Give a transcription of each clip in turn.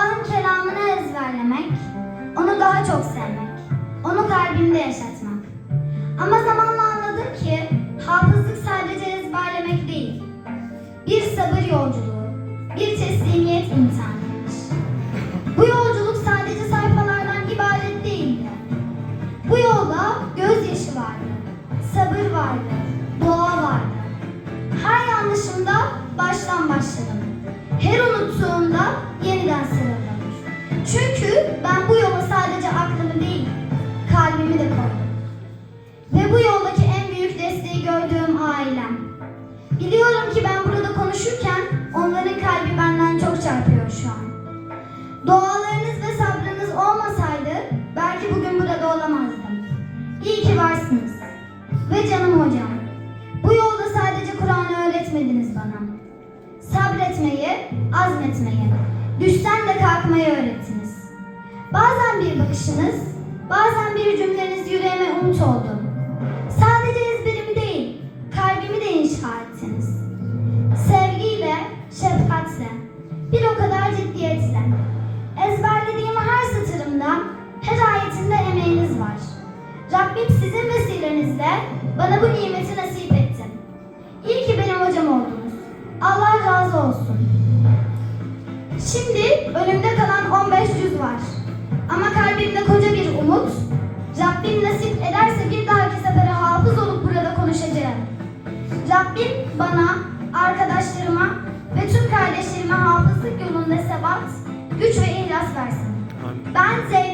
Allah'ın kelamını ezberlemek, onu daha çok sevmek, onu kalbimde yaşatmak. Ama zamanla anladım ki hafızlık sadece ezberlemek değil, bir sabır yolculuğu, bir teslimiyet imtihanıymış. Bu yolculuk sadece sayfalardan ibaret değildi. Bu yolda gözyaşı vardı, sabır vardı, dua vardı. Her yanlışımda baştan başladım. Her unuttuğumda Biliyorum ki ben burada konuşurken onların kalbi benden çok çarpıyor şu an. Dualarınız ve sabrınız olmasaydı belki bugün burada olamazdım. İyi ki varsınız. Ve canım hocam, bu yolda sadece Kur'an'ı öğretmediniz bana. Sabretmeyi, azmetmeyi, düşsen de kalkmayı öğrettiniz. Bazen bir bakışınız, bazen bir cümleniz yüreğime umut oldu. Sadece Rabbim sizin vesilenizle bana bu nimeti nasip etti. İyi ki benim hocam oldunuz. Allah razı olsun. Şimdi önümde kalan 15 yüz var. Ama kalbimde koca bir umut. Rabbim nasip ederse bir dahaki sefere hafız olup burada konuşacağım. Rabbim bana, arkadaşlarıma ve tüm kardeşlerime hafızlık yolunda sebat, güç ve ihlas versin. Ben Zeynep'im.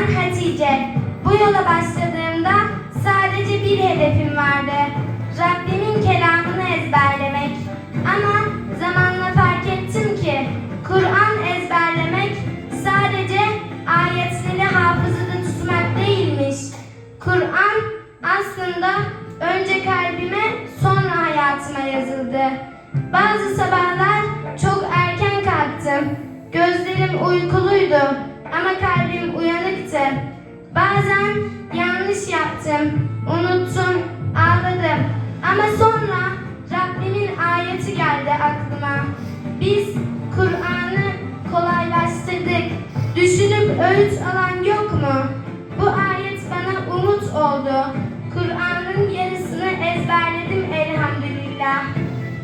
Ben Hatice. Bu yola başladığımda sadece bir hedefim vardı. Rabbimin kelamını ezberlemek. Ama zamanla fark ettim ki Kur'an ezberlemek sadece ayetleri hafızada tutmak değilmiş. Kur'an aslında önce kalbime sonra hayatıma yazıldı. Bazı sabahlar çok erken kalktım. Gözlerim uykuluydu ama kalbim uyanıktı. Bazen yanlış yaptım, unuttum, ağladım. Ama sonra Rabbimin ayeti geldi aklıma. Biz Kur'an'ı kolaylaştırdık. Düşünüp öğüt alan yok mu? Bu ayet bana umut oldu. Kur'an'ın yarısını ezberledim elhamdülillah.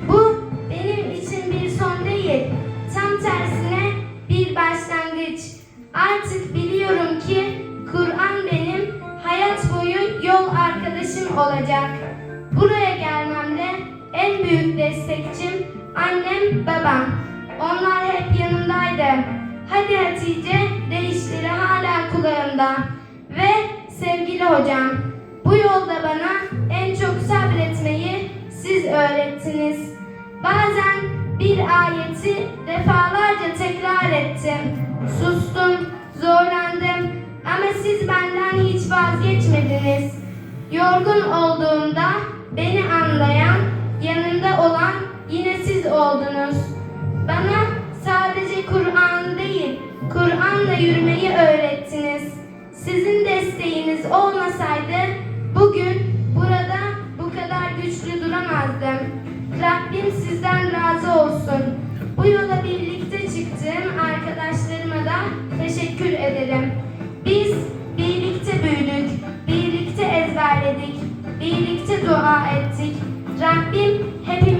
Bu benim için bir son değil. Tam tersine bir başlangıç. Artık biliyorum ki Kur'an benim hayat boyu yol arkadaşım olacak. Buraya gelmemde en büyük destekçim annem, babam. Onlar hep yanımdaydı. Hadi Hatice deyişleri hala kulağımda. Ve sevgili hocam, bu yolda bana en çok sabretmeyi siz öğrettiniz. Bazen bir ayeti defalarca tekrar Yorgun olduğumda beni anlayan, yanında olan yine siz oldunuz. Bana sadece Kur'an değil, Kur'an'la yürümeyi öğrettiniz. Sizin desteğiniz olmasaydı bugün burada bu kadar güçlü duramazdım. Rabbim sizden razı olsun. Bu yola birlikte çıktığım arkadaşlarıma da teşekkür ederim. Biz dua ettik. Rabbim hepimizi